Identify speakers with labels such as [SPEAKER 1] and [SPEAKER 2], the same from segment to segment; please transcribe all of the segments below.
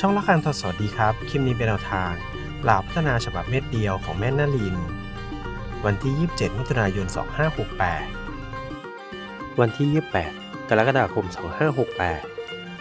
[SPEAKER 1] ช่องละคังทศสวัสดีครับ คลิปนี้เป็นแนวทางหลาพัฒนาฉบับเม็ดเดียวของแม่นาลิน วันที่ 27 มิถุนายน 2568 วันที่ 28 กรกฎาคม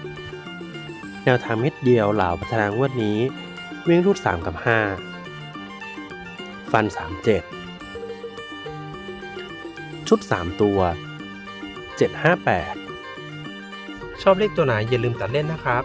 [SPEAKER 1] 2568 แนวทางเม็ดเดียวเหล่าพัฒนางวดนี้ วิ่งรูด 3 กับ 5 ฟัน 37 ชุด 3 ตัว 758 ชอบเลขตัวไหนอย่าลืมตัดเล่นนะครับ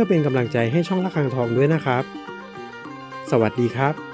[SPEAKER 1] พื่อเป็นกำลังใจให้ช่องละคังทองด้วยนะครับ สวัสดีครับ